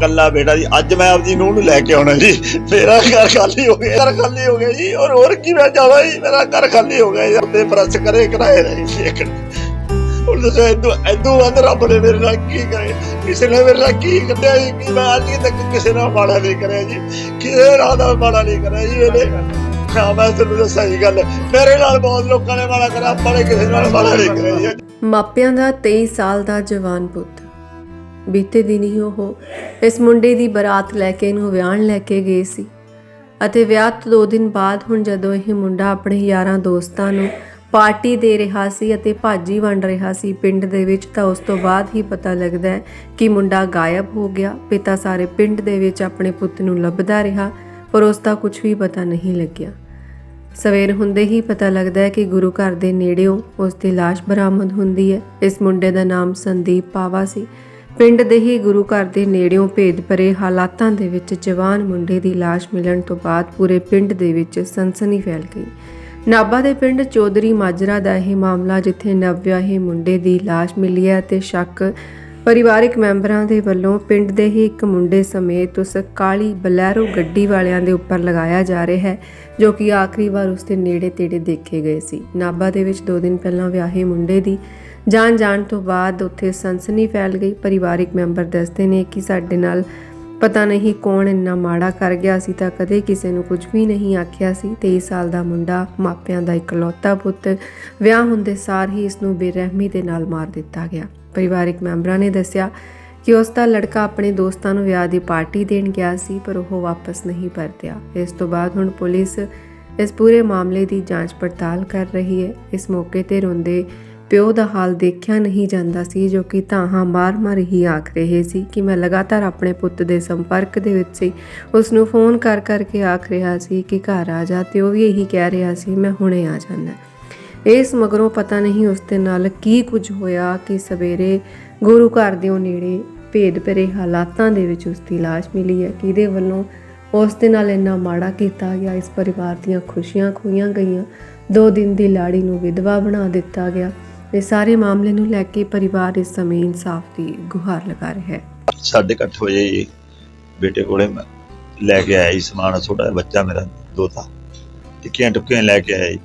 ਕੱਲਾ ਬੇਟਾ ਜੀ, ਅੱਜ ਮੈਂ ਆਪਦੀ ਨੂੰਹ ਨੂੰ ਲੈ ਕੇ ਆਉਣਾ ਜੀ। ਮੇਰਾ ਘਰ ਖਾਲੀ ਹੋ ਗਿਆ, ਘਰ ਖਾਲੀ ਹੋ ਗਿਆ ਜੀ। ਔਰ ਹੋਰ ਕੀ ਮੈਂ ਜਾਣਾ ਜੀ? ਮੇਰਾ ਘਰ ਖਾਲੀ ਹੋ ਗਿਆ ਜੀ। ਤੇ ਪ੍ਰੈਸ ਕਰੇ, ਕਿਰਾਏ ਰਹੀ ਇੱਕ। ਹੁਣ ਦੱਸੋ ਇਦੋਂ ਇਦੋਂ ਵੱਧ ਰੱਬ ਨੇ ਮੇਰੇ ਨਾਲ ਕੀ ਕਰੇ? ਕਿਸੇ ਨੇ ਮੇਰੇ ਨਾਲ ਕੀ ਕੱਢਿਆ ਜੀ? ਕਿ ਮੈਂ ਅੱਜ ਤੱਕ ਕਿਸੇ ਨਾਲ ਮਾੜਾ ਨਹੀਂ ਕਰਿਆ ਜੀ। ਕਿਸੇ ਨਾਲ ਦਾ ਮਾੜਾ ਨਹੀਂ ਕਰਿਆ ਜੀ ਇਹਨੇ। ਹਾਂ ਮੈਂ ਤੁਹਾਨੂੰ ਦੱਸਾਂ ਜੀ ਗੱਲ। ਮੇਰੇ ਨਾਲ ਬਹੁਤ ਲੋਕਾਂ ਨੇ ਮਾੜਾ ਕਰਿਆ, ਆਪਾਂ ਨੇ ਕਿਸੇ ਨਾਲ ਮਾੜਾ ਨਹੀਂ ਕਰਿਆ ਜੀ। ਮਾਪਿਆਂ ਦਾ 23 ਸਾਲ ਦਾ ਜਵਾਨ ਪੁੱਤ। ਬੀਤੇ ਦਿਨ ਹੀ ਉਹ ਇਸ ਮੁੰਡੇ ਦੀ ਬਰਾਤ ਲੈ ਕੇ ਇਹਨੂੰ ਵਿਆਹਣ ਲੈ ਕੇ ਗਏ ਸੀ। ਅਤੇ ਵਿਆਹ ਤੋਂ ਦੋ ਦਿਨ ਬਾਅਦ ਹੁਣ ਜਦੋਂ ਇਹ ਮੁੰਡਾ ਆਪਣੇ ਯਾਰਾਂ ਦੋਸਤਾਂ ਨੂੰ ਪਾਰਟੀ ਦੇ ਰਿਹਾ ਸੀ ਅਤੇ ਭਾਜੀ ਵੰਡ ਰਿਹਾ ਸੀ ਪਿੰਡ ਦੇ ਵਿੱਚ, ਤਾਂ ਉਸ ਤੋਂ ਬਾਅਦ ਹੀ ਪਤਾ ਲੱਗਦਾ ਹੈ ਕਿ ਮੁੰਡਾ ਗਾਇਬ ਹੋ ਗਿਆ। ਪਿਤਾ ਸਾਰੇ ਪਿੰਡ ਦੇ ਵਿੱਚ ਆਪਣੇ ਪੁੱਤ ਨੂੰ ਲੱਭਦਾ ਰਿਹਾ, ਪਰ ਉਸ ਦਾ ਕੁਝ ਵੀ ਪਤਾ ਨਹੀਂ ਲੱਗਿਆ। ਸਵੇਰ ਹੁੰਦੇ ਹੀ ਪਤਾ ਲੱਗਦਾ ਹੈ ਕਿ ਗੁਰੂ ਘਰ ਦੇ ਨੇੜਿਓਂ ਉਸ ਦੀ ਲਾਸ਼ ਬਰਾਮਦ ਹੁੰਦੀ ਹੈ। ਇਸ ਮੁੰਡੇ ਦਾ ਨਾਮ ਸੰਦੀਪ ਪਾਵਾ ਸੀ। ਪਿੰਡ ਦੇ ਹੀ ਗੁਰੂ ਘਰ ਦੇ ਨੇੜਿਓਂ ਭੇਦ ਭਰੇ ਹਾਲਾਤਾਂ ਦੇ ਵਿੱਚ ਜਵਾਨ ਮੁੰਡੇ ਦੀ ਲਾਸ਼ ਮਿਲਣ ਤੋਂ ਬਾਅਦ ਪੂਰੇ ਪਿੰਡ ਦੇ ਵਿੱਚ ਸਨਸਨੀ ਫੈਲ ਗਈ। ਨਾਭਾ ਦੇ ਪਿੰਡ ਚੌਧਰੀ ਮਾਜਰਾ ਦਾ ਇਹ ਮਾਮਲਾ ਜਿੱਥੇ ਨਵਵਿਆਹੇ ਮੁੰਡੇ ਦੀ ਲਾਸ਼ ਮਿਲੀ ਹੈ ਤੇ ਸ਼ੱਕ ਪਰਿਵਾਰਕ ਮੈਂਬਰਾਂ ਦੇ ਵੱਲੋਂ ਪਿੰਡ ਦੇ ਹੀ ਇੱਕ ਮੁੰਡੇ ਸਮੇਤ ਉਸ ਕਾਲੀ ਬਲੈਰੋ ਗੱਡੀ ਵਾਲਿਆਂ ਦੇ ਉੱਪਰ ਲਗਾਇਆ ਜਾ ਰਿਹਾ ਹੈ, ਜੋ ਕਿ ਆਖਰੀ ਵਾਰ ਉਸ ਦੇ ਨੇੜੇ ਤੇੜੇ ਦੇਖੇ ਗਏ ਸੀ। ਨਾਭਾ ਦੇ ਵਿੱਚ 2 ਦਿਨ ਪਹਿਲਾਂ ਵਿਆਹੇ ਮੁੰਡੇ ਦੀ ਜਾਨ ਜਾਣ ਤੋਂ ਬਾਅਦ ਉੱਥੇ ਸਨਸਨੀ ਫੈਲ ਗਈ। ਪਰਿਵਾਰਕ ਮੈਂਬਰ ਦੱਸਦੇ ਨੇ ਕਿ ਸਾਡੇ ਨਾਲ ਪਤਾ ਨਹੀਂ ਕੌਣ ਇੰਨਾ ਮਾੜਾ ਕਰ ਗਿਆ ਸੀ ਤਾਂ ਕਦੇ ਕਿਸੇ ਨੂੰ ਕੁਝ ਵੀ ਨਹੀਂ ਆਖਿਆ ਸੀ। 23 ਸਾਲ ਦਾ ਮੁੰਡਾ ਮਾਪਿਆਂ ਦਾ ਇਕਲੌਤਾ ਪੁੱਤ, ਵਿਆਹ ਹੁੰਦੇ ਸਾਰ ਹੀ ਇਸ ਨੂੰ ਬੇਰਹਿਮੀ ਦੇ ਨਾਲ ਮਾਰ ਦਿੱਤਾ ਗਿਆ। ਪਰਿਵਾਰਕ ਮੈਂਬਰਾਂ ਨੇ ਦੱਸਿਆ ਕਿ ਉਸ ਦਾ ਲੜਕਾ ਆਪਣੇ ਦੋਸਤਾਂ ਨੂੰ ਵਿਆਹ ਦੀ ਪਾਰਟੀ ਦੇਣ ਗਿਆ ਸੀ, ਪਰ ਉਹ ਵਾਪਸ ਨਹੀਂ ਪਰਤਿਆ। ਇਸ ਤੋਂ ਬਾਅਦ ਹੁਣ ਪੁਲਿਸ ਇਸ ਪੂਰੇ ਮਾਮਲੇ ਦੀ ਜਾਂਚ ਪੜਤਾਲ ਕਰ ਰਹੀ ਹੈ। ਇਸ ਮੌਕੇ ਤੇ ਰੋਂਦੇ ਪਿਓ ਦਾ ਹਾਲ ਦੇਖਿਆ ਨਹੀਂ ਜਾਂਦਾ ਸੀ, ਜੋ ਕਿ ਤਾਹਾਂ ਮਾਰ-ਮਾਰ ਹੀ ਆਖ ਰਹੇ ਸੀ ਕਿ ਮੈਂ ਲਗਾਤਾਰ ਆਪਣੇ ਪੁੱਤ ਦੇ ਸੰਪਰਕ ਦੇ ਵਿੱਚ ਸੀ। ਉਸ ਨੂੰ ਫੋਨ ਕਰ ਕਰਕੇ ਆਖ ਰਿਹਾ ਸੀ ਕਿ ਘਰ ਆ ਜਾ ਤੇ ਉਹ ਵੀ ਇਹੀ ਕਹਿ ਰਿਹਾ ਸੀ, ਮੈਂ ਹੁਣੇ ਆ ਜਾਣਾ ਇਸ ਮਗਰੋਂ ਪਤਾ ਨਹੀਂ ਉਸ ਦੇ ਨਾਲ ਕੀ ਕੁਝ ਹੋਇਆ ਕਿ ਸਵੇਰੇ ਗੁਰੂ ਘਰ ਦੇ ਨੇੜੇ ਭੇਦ ਭਰੇ ਹਾਲਾਤਾਂ ਦੇ ਵਿੱਚ ਉਸ ਦੀ ਲਾਸ਼ ਮਿਲੀ ਹੈ। ਕਿਹਦੇ ਵੱਲੋਂ ਉਸ ਦੇ ਨਾਲ ਇੰਨਾ ਮਾੜਾ ਕੀਤਾ ਗਿਆ? ਇਸ ਪਰਿਵਾਰ ਦੀਆਂ ਖੁਸ਼ੀਆਂ ਖੋਈਆਂ ਗਈਆਂ। ਦੋ ਦਿਨ ਦੀ ਲਾੜੀ ਨੂੰ ਵਿਧਵਾ ਬਣਾ ਦਿੱਤਾ ਗਿਆ। ਇਹ ਸਾਰੇ ਮਾਮਲੇ ਨੂੰ ਲੈ ਕੇ ਪਰਿਵਾਰ ਇਸ ਸਮੇਂ ਇਨਸਾਫ ਦੀ ਗੁਹਾਰ ਲਗਾ ਰਿਹਾ ਹੈ। ਸਾਢੇ ਕੁ ਅੱਠ ਵਜੇ ਬੇਟੇ ਕੋਲੇ ਲੈ ਕੇ ਆਇਆ ਜੀ ਸਮਾਨ। ਛੋਟਾ ਬੱਚਾ ਮੇਰਾ, ਦੋਤਾ। ਟਿੱਕੀਆਂ ਟੁੱਕੀਆਂ ਲੈ ਕੇ ਆਇਆ ਜੀ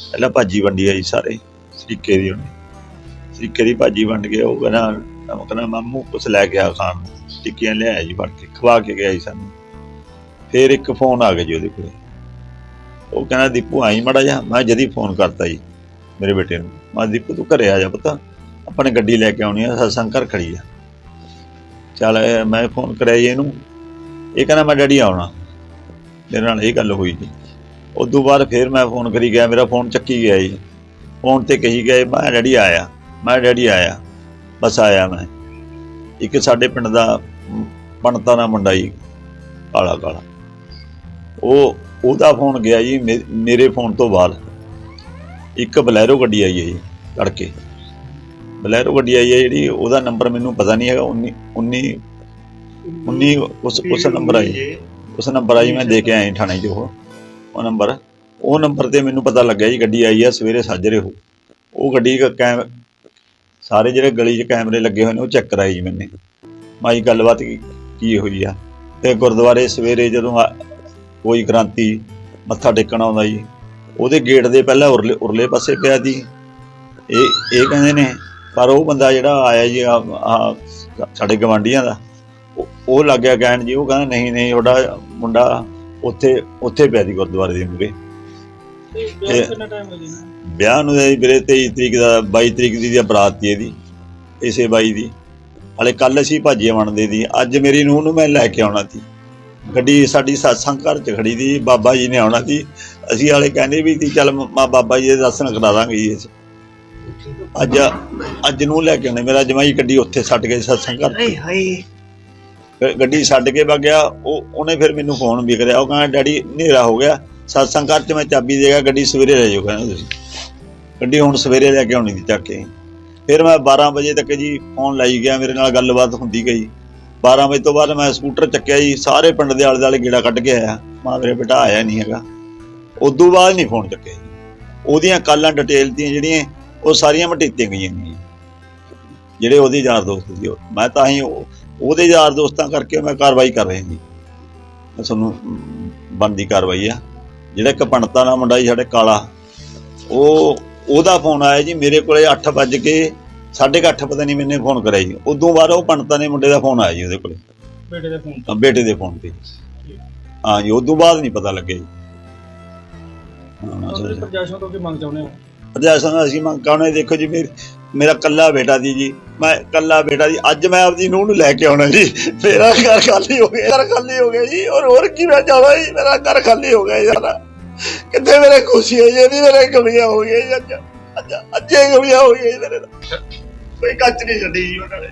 ਪਹਿਲਾਂ ਭਾਜੀ ਵੰਡੀ ਆ ਜੀ ਸਾਰੇ, ਸਰੀਕੇ ਦੀ ਉਹਨੇ। ਸਰੀਕੇ ਦੀ ਭਾਜੀ ਵੰਡ ਕੇ ਉਹ ਕਹਿੰਦਾ, ਮੈਂ ਕਹਿੰਦਾ, ਮਾਮੂ ਕੁਛ ਲੈ ਕੇ ਆ ਖਾਣ ਨੂੰ ਟਿੱਕੀਆਂ ਲਿਆਇਆ ਜੀ ਫੜ ਕੇ, ਖਵਾ ਕੇ ਗਿਆ ਜੀ ਸਾਨੂੰ। ਫਿਰ ਇੱਕ ਫੋਨ ਆ ਗਿਆ ਜੀ ਉਹਦੇ ਕੋਲ। ਉਹ ਕਹਿੰਦਾ, ਦੀਪੂ ਆਈ ਮੜਾ ਜਾ ਮੈਂ ਜਦੀ ਫੋਨ ਕਰਤਾ ਜੀ, ਮੇਰੇ ਬੇਟੇ ਨੂੰ। ਮੈਂ ਦੀਪੂ, ਤੂੰ ਘਰੇ ਆ ਜਾ ਪਤਾ ਆਪਾਂ ਨੇ ਗੱਡੀ ਲੈ ਕੇ ਆਉਣੀ ਆ ਸਤਸੰਗ ਘਰ ਖੜੀ ਆ। ਚੱਲ, ਮੈਂ ਫੋਨ ਕਰਿਆ ਜੀ ਇਹਨੂੰ। ਇਹ ਕਹਿੰਦਾ, ਮੈਂ ਡੈਡੀ ਆਉਣਾ। ਮੇਰੇ ਨਾਲ ਇਹ ਗੱਲ ਹੋਈ ਜੀ ਉਦੋਂ ਬਾਅਦ ਫਿਰ ਮੈਂ ਫੋਨ ਕਰੀ ਗਿਆ, ਮੇਰਾ ਫੋਨ ਚੱਕੀ ਗਿਆ ਜੀ। ਫੋਨ ਤੇ ਕਹੀ ਗਏ ਮੈਂ ਡੈਡੀ ਆਇਆ। ਮੈਂ ਡੈਡੀ ਆਇਆ। ਬਸ ਆਇਆ ਮੈਂ। ਇੱਕ ਸਾਡੇ ਪਿੰਡ ਦਾ ਪਣਤਾ ਦਾ ਮੁੰਡਾ ਜੀ, ਕਾਲਾ ਕਾਲਾ। ਉਹ, ਉਹਦਾ ਫੋਨ ਗਿਆ ਜੀ, ਮੇ- ਮੇਰੇ ਫੋਨ ਤੋਂ ਬਾਅਦ ਇੱਕ ਬਲੈਰੋ ਗੱਡੀ ਆਈ ਹੈ ਜੀ ਤੜਕੇ ਬਲੈਰੋ ਗੱਡੀ ਆਈ ਹੈ ਜਿਹੜੀ, ਉਹਦਾ ਨੰਬਰ ਮੈਨੂੰ ਪਤਾ ਨਹੀਂ ਹੈਗਾ 19 19 19 ਉਸ ਉਸ ਨੰਬਰ ਆਈ। ਉਸ ਨੰਬਰ ਆਈ, ਮੈਂ ਦੇ ਕੇ ਆਇਆ ਥਾਣੇ 'ਚ ਉਹ। ਉਹ ਨੰਬਰ ਉਹ ਨੰਬਰ ਤੇ ਮੈਨੂੰ ਪਤਾ ਲੱਗਿਆ ਜੀ, ਗੱਡੀ ਆਈ ਆ ਸਵੇਰੇ ਸਾਜਰੇ ਹੋ ਉਹ ਗੱਡੀ ਦਾ ਕੈਮ, ਸਾਰੇ ਜਿਹੜੇ ਗਲੀ 'ਚ ਕੈਮਰੇ ਲੱਗੇ ਹੋਏ ਨੇ, ਉਹ ਚੈੱਕ ਕਰਾਈ ਜੀ ਮੈਨੇ। ਮਾਈ, ਗੱਲਬਾਤ ਕੀ ਕੀ ਹੋਈ ਆ? ਤੇ ਗੁਰਦੁਆਰੇ ਸਵੇਰੇ ਜਦੋਂ ਕੋਈ ਕ੍ਰਾਂਤੀ ਮੱਥਾ ਟੇਕਣ ਆਉਂਦਾ ਜੀ, ਉਹਦੇ ਗੇਟ ਦੇ ਪਹਿਲਾਂ ਉਰਲੇ ਉਰਲੇ ਪਾਸੇ ਪਿਆ ਦੀ ਇਹ ਇਹ ਕਹਿੰਦੇ ਨੇ, ਪਰ ਉਹ ਬੰਦਾ ਜਿਹੜਾ ਆਇਆ ਜੀ ਸਾਡੇ ਗਵਾਂਡੀਆਂ ਦਾ, ਉਹ- ਉਹ ਲੱਗਿਆ ਕਹਿਣ ਜੀ, ਉਹ ਕਹਿੰਦਾ, ਨਹੀਂ ਨਹੀਂ, ਤੁਹਾਡਾ ਮੁੰਡਾ ਉੱਥੇ ਉੱਥੇ ਪਿਆ ਦੀ ਗੁਰਦੁਆਰੇ ਦੇ ਮੂਹਰੇ। ਇਹ- ਕਿੰਨਾ ਟਾਈਮ ਹੋ ਗਿਆ ਵਿਆਹ ਨੂੰ ਇਹ ਵੀਰੇ 23 ਤਰੀਕ ਦਾ 22 ਤਰੀਕ ਦੀ ਦੀ ਬਰਾਤ ਦੀ ਇਹਦੀ ਇਸੇ ਬਾਈ ਦੀ। ਹਲੇ ਕੱਲ ਅਸੀਂ ਭਾਜੀਆਂ ਬਣਦੇ ਦੀ ਅੱਜ ਮੇਰੀ ਨੂੰਹ ਨੂੰ ਮੈਂ ਲੈ ਕੇ ਆਉਣਾ ਸੀ। ਗੱਡੀ ਸਾਡੀ satsang ਘਰ ਚ ਖੜੀ ਦੀ ਬਾਬਾ ਜੀ ਨੇ ਆਉਣਾ ਸੀ। ਅਸੀਂ ਹਾਲੇ ਕਹਿੰਦੇ ਵੀ ਸੀ ਚੱਲ ਮਾ ਬਾਬਾ ਜੀ ਦੇ ਦਰਸ਼ਨ ਕਰਾ ਦਾਂਗੇ ਜੀ ਅਸੀਂ। ਅੱਜ ਅੱਜ ਨੂੰ ਲੈ ਕੇ ਆਉਣੇ ਮੇਰਾ ਜਮਾਈ ਗੱਡੀ ਉੱਥੇ ਛੱਡ ਕੇ satsang ਘਰ ਹਾਏ ਹਾਏ। ਫਿਰ ਗੱਡੀ ਛੱਡ ਕੇ ਵਗ ਗਿਆ, ਉਹ, ਉਹਨੇ ਫਿਰ ਮੈਨੂੰ ਫੋਨ ਵੀ ਕਰਿਆ। ਉਹ ਕਹਿੰਦਾ, ਡੈਡੀ, ਹਨੇਰਾ ਹੋ ਗਿਆ। satsang ਕਰ ਚ ਮੈਂ ਚਾਬੀ ਦੇਗਾ ਗੱਡੀ ਸਵੇਰੇ ਲੈ ਜਾਓ ਕਹਿੰਦਾ ਤੁਸੀਂ ਗੱਡੀ ਹੁਣ ਸਵੇਰੇ ਲੈ ਕੇ ਆਉਣੀ ਦੀ ਚੱਕ ਕੇ। ਫਿਰ ਮੈਂ 12 ਵਜੇ ਤੱਕ ਜੀ ਫੋਨ ਲਾਈ ਗਿਆ, ਮੇਰੇ ਨਾਲ ਗੱਲਬਾਤ ਹੁੰਦੀ ਗਈ। 12 ਵਜੇ ਤੋਂ ਬਾਅਦ ਮੈਂ ਸਕੂਟਰ ਚੱਕਿਆ ਜੀ, ਸਾਰੇ ਪਿੰਡ ਦੇ ਆਲੇ ਦੁਆਲੇ ਗੇੜਾ ਕੱਢ ਕੇ ਆਇਆ। ਮਾਂ ਮੇਰੇ ਬੇਟਾ ਆਇਆ ਨਹੀਂ ਹੈਗਾ। ਉਦੋਂ ਬਾਅਦ ਨਹੀਂ ਫੋਨ ਚੱਕਿਆ ਜੀ। ਉਹਦੀਆਂ ਕਾਲਾਂ ਡਿਟੇਲ ਦੀਆਂ ਜਿਹੜੀਆਂ, ਉਹ ਸਾਰੀਆਂ ਮਟੀਤੀਆਂ ਗਈਆਂ ਨੇ ਜਿਹੜੇ ਉਹਦੇ ਯਾਰ ਦੋਸਤ ਸੀ ਉਹ। ਮੈਂ ਤਾਂ ਹੀ ਉਹ ਉਹਦੇ ਯਾਰ ਦੋਸਤਾਂ ਕਰਕੇ ਮੈਂ ਕਾਰਵਾਈ ਕਰ ਰਿਹਾ ਜੀ। ਮੈਂ ਤੁਹਾਨੂੰ ਬਣਦੀ ਕਾਰਵਾਈ ਆ। ਜਿਹੜਾ ਪੰਡਤਾਂ ਦਾ ਮੁੰਡਾ ਜੀ ਸਾਡੇ ਕਾਲਾ ਉਹ ਉਹਦਾ ਫੋਨ ਆਇਆ ਜੀ ਮੇਰੇ ਕੋਲੇ 8 ਵੱਜ ਕੇ 8:30 ਪਤਾ ਨਹੀਂ ਮੈਨੇ ਫੋਨ ਕਰਿਆ ਜੀ। ਉਦੋਂ ਬਾਅਦ ਉਹ ਪੰਡਤਾਂ ਦੇ ਮੁੰਡੇ ਦਾ ਫੋਨ ਆਇਆ ਜੀ ਉਹਦੇ ਕੋਲੇ। ਬੇਟੇ ਦੇ ਫੋਨ ਤਾਂ? ਬੇਟੇ ਦੇ ਫੋਨ ਤੇ। ਹਾਂ ਜੀ ਉਦੋਂ ਬਾਅਦ ਨਹੀਂ ਪਤਾ ਲੱਗਿਆ ਜੀ। ਹਾਂ ਤੁਸੀਂ ਸਰ ਪ੍ਰਸ਼ਾਸਨ ਤੋਂ ਕੀ ਮੰਗ ਚਾਹੁੰਦੇ ਹੋ? ਪ੍ਰਸ਼ਾਸਨ ਅਸੀਂ ਮੰਗ ਕਰਨੇ ਦੇਖੋ ਜੀ ਮੇਰ ਮੇਰਾ ਕੱਲਾ ਬੇਟਾ ਦੀ ਜੀ। ਮੈਂ ਕੱਲਾ ਬੇਟਾ ਜੀ ਅੱਜ ਮੈਂ ਆਪਦੀ ਨੂੰਹ ਨੂੰ ਲੈ ਕੇ ਆਉਣਾ ਜੀ। ਮੇਰਾ ਘਰ ਖਾਲੀ ਹੋ ਗਿਆ, ਘਰ ਖਾਲੀ ਹੋ ਗਿਆ ਜੀ। ਔਰ ਹੋਰ ਕੀ ਮੈਂ ਚਾਹਾਂ ਜੀ? ਮੇਰਾ ਘਰ ਖਾਲੀ ਹੋ ਗਿਆ ਯਾਰ ਕਿੱਥੇ ਮੇਰੇ ਖੁਸ਼ੀ ਹੈ ਜੀ ਮੇਰੇ ਕਮੀਆਂ ਹੋ ਗਈਆਂ ਜੀ। ਅੱਜ ਅੱਜ ਕਮੀਆਂ ਹੋ ਗਈਆਂ ਮੇਰੇ ਨਾਲ। ਕੋਈ ਕੱਚ ਨਹੀਂ ਛੱਡੀ ਜੀ ਉਹਨਾਂ ਨੇ।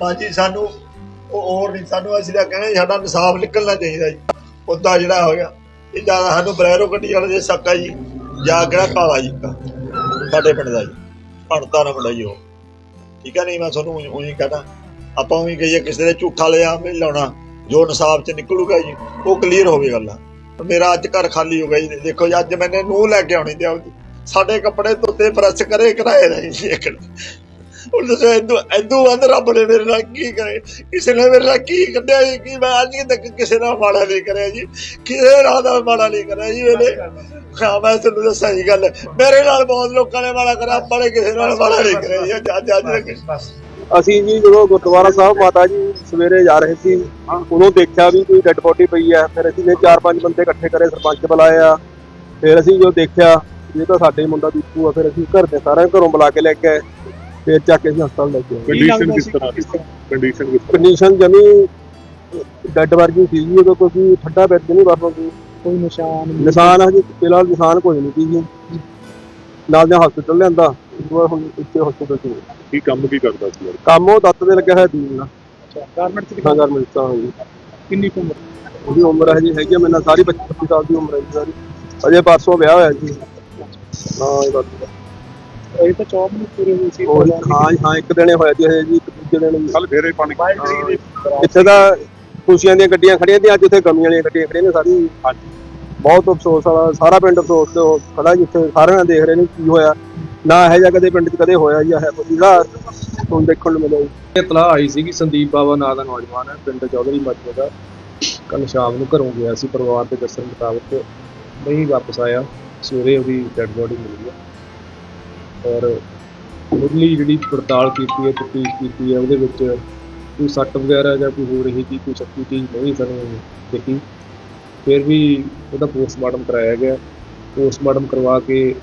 ਬਾਜੀ ਸਾਨੂੰ, ਉਹ ਹੋਰ ਨਹੀਂ। ਸਾਨੂੰ ਅਸੀਂ ਤਾਂ ਕਹਿੰਦੇ ਸਾਡਾ ਇਨਸਾਫ ਨਿਕਲਣਾ ਚਾਹੀਦਾ ਜੀ। ਉਦਾਂ ਜਿਹੜਾ ਹੋ ਗਿਆ। ਇਹ ਜ਼ਿਆਦਾ ਸਾਨੂੰ ਬਰੈਰੋ ਕੱਢੀ ਵਾਲੇ ਦੇ ਸੱਕਾ ਜੀ। ਜਾਂ ਕਿਹੜਾ ਕਾਲਾ ਜੀ। ਸਾਡੇ ਪਿੰਡ ਦਾ ਜੀ। ਪੜਦਾ ਨਾ ਮੁੰਡਾ ਠੀਕ ਹੈ ਨਹੀਂ ਮੈਂ ਤੁਹਾਨੂੰ ਉਹੀ ਕਹਦਾ ਆਪਾਂ ਉਹੀ ਕਹੀਏ ਕਿਸੇ ਦੇ ਝੂਠਾ ਲਿਆ, ਨਹੀਂ ਲਾਉਣਾ। ਜੋ ਨਸਾਬ ਚ ਨਿਕਲੂਗਾ ਜੀ, ਉਹ ਕਲੀਅਰ ਹੋਵੇ ਗੱਲਾਂ ਮੇਰਾ ਅੱਜ ਘਰ ਖਾਲੀ ਹੋ ਗਿਆ ਜੀ। ਦੇਖੋ ਜੀ, ਅੱਜ ਮੈਨੇ ਨੂੰ ਲੈ ਕੇ ਆਉਣੀ ਤੇ ਆਪਦੀ ਸਾਡੇ ਕੱਪੜੇ ਧੋਤੇ ਪ੍ਰੈਸ ਕਰੇ, ਕਰਾਏ ਨਹੀਂ ਜੀ ਹੁਣ ਦੱਸੋ ਐਦੂ ਐਦੂ ਵੱਧ ਰੱਬ ਨੇ ਮੇਰੇ ਨਾਲ ਕੀ ਕਰੇ? ਕਿਸੇ ਨੇ ਮੇਰੇ ਨਾਲ ਕੀ ਕੱਢਿਆ ਜੀ? ਕਿ ਮੈਂ ਅੱਜ ਤੱਕ ਕਿਸੇ ਨਾਲ ਮਾੜਾ ਨਹੀਂ ਕਰਿਆ ਜੀ। ਕਿਸੇ ਨਾਲ ਦਾ ਮਾੜਾ ਨਹੀਂ ਕਰਿਆ ਜੀ ਮੈਨੇ ਹਾਂ ਮੈਂ ਤੁਹਾਨੂੰ ਦੱਸਾਂ ਜੀ ਗੱਲ। ਮੇਰੇ ਨਾਲ ਬਹੁਤ ਲੋਕਾਂ ਨੇ ਮਾੜਾ ਕਰਿਆ ਆਪਾਂ ਨੇ ਕਿਸੇ ਨਾਲ ਮਾੜਾ ਨਹੀਂ ਕਰਿਆ ਜੀ। ਅੱਜ ਅੱਜ ਅਸੀਂ ਜੀ ਜਦੋਂ ਗੁਰਦੁਆਰਾ ਸਾਹਿਬ ਮਾਤਾ ਜੀ ਸਵੇਰੇ ਜਾ ਰਹੇ ਸੀ ਉਦੋਂ ਦੇਖਿਆ ਵੀ ਕੋਈ ਡੈੱਡ ਬੋਡੀ ਪਈ ਹੈ। ਫਿਰ ਅਸੀਂ ਨੇ ਚਾਰ ਪੰਜ ਬੰਦੇ ਇਕੱਠੇ ਕਰੇ ਸਰਪੰਚ ਬੁਲਾਏ ਆ। ਫਿਰ ਅਸੀਂ ਜਦੋਂ ਦੇਖਿਆ ਇਹ ਤਾਂ ਸਾਡੇ ਮੁੰਡਾ ਦੀਪੂ ਆ ਫਿਰ ਅਸੀਂ ਘਰ ਦੇ ਸਾਰਿਆਂ ਘਰੋਂ ਬੁਲਾ ਕੇ ਲੈ ਕੇ ਆਏ। ਫਿਰ ਚੱਕ ਕੇ ਅਸੀਂ ਹਸਪਤਾਲ ਲੈ ਕੇ ਆਏ। ਕੰਡੀਸ਼ਨ ਕਿਸ ਤਰ੍ਹਾਂ ਦੀ? ਕੰਡੀਸ਼ਨ ਕਿਸ ਤਰ੍ਹਾਂ? ਕੰਡੀਸ਼ਨ ਜਮੀ ਡੈੱਡ ਵਰਗੀ ਸੀ ਜੀ ਉਦੋਂ ਕੋਈ ਠੱਡਾ ਬੈਠ ਨਹੀਂ ਵਰਤੋਂ ਕੋਈ ਕੋਈ ਨਿਸ਼ਾਨ ਨਿਸ਼ਾਨ ਹਜੇ ਫਿਲਹਾਲ ਨਿਸ਼ਾਨ ਕੋਈ ਨਹੀਂ ਸੀ ਜੀ। ਨਾਲ ਦੇ ਹਸਪਤਾਲ ਲਿਆਂਦਾ ਉਸ ਤੋਂ ਬਾਅਦ ਹੁਣ ਇੱਥੇ ਹਸਪਤਾਲ ਚ। ਕੀ ਕੰਮ ਕੀ ਕਰਦਾ ਸੀ? ਕੰਮ ਉਹ ਦੱਤ ਦੇ ਲੱਗਿਆ ਹੋਇਆ ਦੀਨ ਨਾਲ ਚ ਹਾਂ ਗਰਮੈਂਟ ਤਾਂ ਹਾਂ ਜੀ। ਕਿੰਨੀ ਕੁ ਉਮਰ? ਉਹਦੀ ਉਮਰ ਹਜੇ ਹੈਗੀ ਆ ਮੇਰੇ ਨਾਲ ਸਾਰੀ 25 25 ਸਾਲ ਦੀ ਉਮਰ ਹੈ ਜੀ ਸਾਰੀ। ਅਜੇ ਪਰਸੋਂ ਵਿਆਹ ਹੋਇਆ ਜੀ। ਹਾਂ ਇਹ ਬਾਤ ਇਹ ਤਾਂ ਚੌਬ ਨੂੰ ਪੂਰੇ ਹੋਈ ਸੀ। ਉਹ ਹਾਂ ਜੀ, ਹਾਂ ਇੱਕ ਦਿਨੇ ਹੋਇਆ ਜੀ ਹਜੇ ਜੀ ਇੱਕ ਦੂਜੇ ਦਿਨ ਜੀ। ਕੱਲ ਫੇਰੇ ਪਾਣੀ ਇੱਥੇ ਤਾਂ ਖੁਸ਼ੀਆਂ ਦੀਆਂ ਗੱਡੀਆਂ ਖੜੀਆਂ ਤੇ ਅੱਜ ਉੱਥੇ ਗਮੀਆਂ ਵਾਲੀਆਂ ਗੱਡੀਆਂ ਖੜੀਆਂ ਨੇ ਸਾਰੀ। ਬਹੁਤ ਅਫਸੋਸ ਵਾਲਾ ਸਾਰਾ ਪਿੰਡ ਅਫਸੋਸ ਤੇ ਉਹ ਖੜਾ ਜਿੱਥੇ ਸਾਰਿਆਂ ਨੇ ਦੇਖ ਰਹੇ ਨੇ ਕੀ ਹੋਇਆ। ਨਾ ਇਹ ਜਿਹਾ ਕਦੇ ਪਿੰਡ 'ਚ ਕਦੇ ਹੋਇਆ ਜੀ ਇਹ ਜਿਹੜਾ ਹੁਣ ਦੇਖਣ ਨੂੰ ਮਿਲਿਆ ਜੀ। ਇਤਲਾਹ ਆਈ ਸੀ ਕਿ ਸੰਦੀਪ ਬਾਵਾ ਨਾਂ ਦਾ ਨੌਜਵਾਨ ਹੈ ਪਿੰਡ ਚੌਧਰੀ ਮੱਜੇ ਦਾ। ਕੱਲ ਸ਼ਾਮ ਨੂੰ ਘਰੋਂ ਗਿਆ ਸੀ ਪਰਿਵਾਰ ਦੇ ਦੱਸਣ ਮੁਤਾਬਕ ਨਹੀਂ ਵਾਪਸ ਆਇਆ। ਸਵੇਰੇ ਉਹਦੀ ਡੈੱਡ ਬੋਡੀ ਮਿਲੀ ਹੈ। ਔਰ ਮੁੱਢਲੀ ਜਿਹੜੀ ਪੜਤਾਲ ਕੀਤੀ ਹੈ, ਤਫਤੀਸ਼ ਕੀਤੀ ਹੈ, ਉਹਦੇ ਵਿੱਚ ਕੋਈ ਸੱਟ ਵਗੈਰਾ ਜਾਂ ਕੋਈ ਹੋਰ ਇਹੀ ਜਿਹੀ ਕੋਈ ਸ਼ੱਕੀ ਚੀਜ਼ ਨਹੀਂ ਸਾਨੂੰ ਦੇਖੀ। ਫਿਰ ਵੀ ਉਹਦਾ ਪੋਸਟਮਾਰਟਮ ਕਰਾਇਆ ਗਿਆ। ਪੋਸਟਮਾਰਟਮ ਕਰਵਾ ਕੇ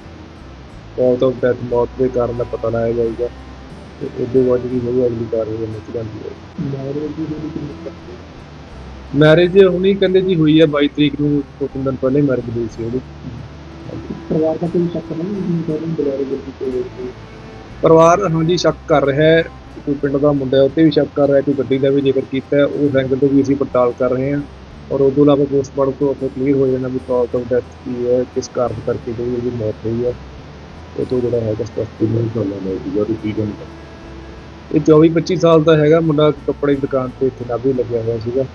ਕਾਜ਼ ਆਫ ਡੈਥ ਮੌਤ ਦੇ ਕਾਰਨ ਦਾ ਪਤਾ ਲਾਇਆ ਜਾਏਗਾ ਤੇ ਉਹਦੇ ਬਾਅਦ ਜਿਹੜੀ ਹੋਈ ਅਗਲੀ ਕਾਰਵਾਈ ਮੁੱਕ ਜਾਂਦੀ ਹੈ। ਮੈਰਿਜ ਹੁਣੀ ਕਹਿੰਦੇ ਜੀ ਹੋਈ ਹੈ 22 ਤਰੀਕ ਨੂੰ ਦੋ ਤਿੰਨ ਦਿਨ ਪਹਿਲੇ ਮੈਰਿਜ ਹੋਈ ਸੀ ਉਹਦੀ। ਪਰਿਵਾਰ ਦਾ ਕੋਈ ਸ਼ੱਕ ਨਹੀਂ ਕਹਿੰਦੇ ਬੁਲਾਰੇ ਗੱਡੀ ਤੇ ਪਰਿਵਾਰ ਹਾਂਜੀ ਸ਼ੱਕ ਕਰ ਰਿਹਾ ਹੈ। ਕੋਈ ਪਿੰਡ ਦਾ ਮੁੰਡਾ ਹੈ, ਉਹ 'ਤੇ ਵੀ ਸ਼ੱਕ ਕਰ ਰਿਹਾ ਹੈ, ਕੋਈ ਗੱਡੀ ਦਾ ਵੀ ਜ਼ਿਕਰ ਕੀਤਾ ਹੈ, ਉਸ ਐਂਗਲ ਤੋਂ ਵੀ ਅਸੀਂ ਪੜਤਾਲ ਕਰ ਰਹੇ ਹਾਂ। ਔਰ ਉਦੋਂ ਇਲਾਵਾ ਪੋਸਟਮਾਰਟਮ ਤੋਂ ਆਪੇ ਕਲੀਅਰ ਹੋ ਜਾਣਾ ਵੀ ਕਾਜ਼ ਆਫ ਡੈਥ ਕੀ ਹੈ ਕਿਸ ਕਾਰਨ ਕਰਕੇ ਜਿਹੜੀ ਉਹਦੀ ਮੌਤ ਹੋਈ ਹੈ। ਉਹ ਤੋਂ ਜਿਹੜਾ ਹੈਗਾ ਸਪਸ਼ਟ ਨਹੀਂ ਸਾਲਾਂ ਦਾ ਸੀਗਾ ਤੇ ਕੀ ਕੰਮ ਇਹ 24 25 ਸਾਲ ਦਾ ਹੈਗਾ ਮੁੰਡਾ ਕੱਪੜੇ ਦੀ ਦੁਕਾਨ ਤੇ ਇੱਥੇ ਨਾਭੇ ਲੱਗਿਆ ਹੋਇਆ ਸੀਗਾ।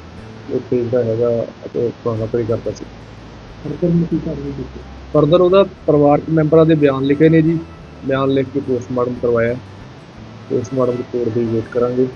ਉੱਥੇ ਜਿਹੜਾ ਹੈਗਾ ਅਤੇ ਨੌਕਰੀ ਕਰਦਾ ਸੀ ਸਰਕਾਰ ਨੂੰ ਕੀ ਕਰ ਰਹੀ ਹੈ ਫਰਦਰ ਉਹਦਾ ਪਰਿਵਾਰਕ ਮੈਂਬਰਾਂ ਦੇ ਬਿਆਨ ਲਿਖੇ ਨੇ ਜੀ। ਬਿਆਨ ਲਿਖ ਕੇ ਪੋਸਟਮਾਰਟਮ ਕਰਵਾਇਆ। ਪੋਸਟਮਾਰਟਮ ਰਿਪੋਰਟ ਦੀ ਵੇਟ ਕਰਾਂਗੇ।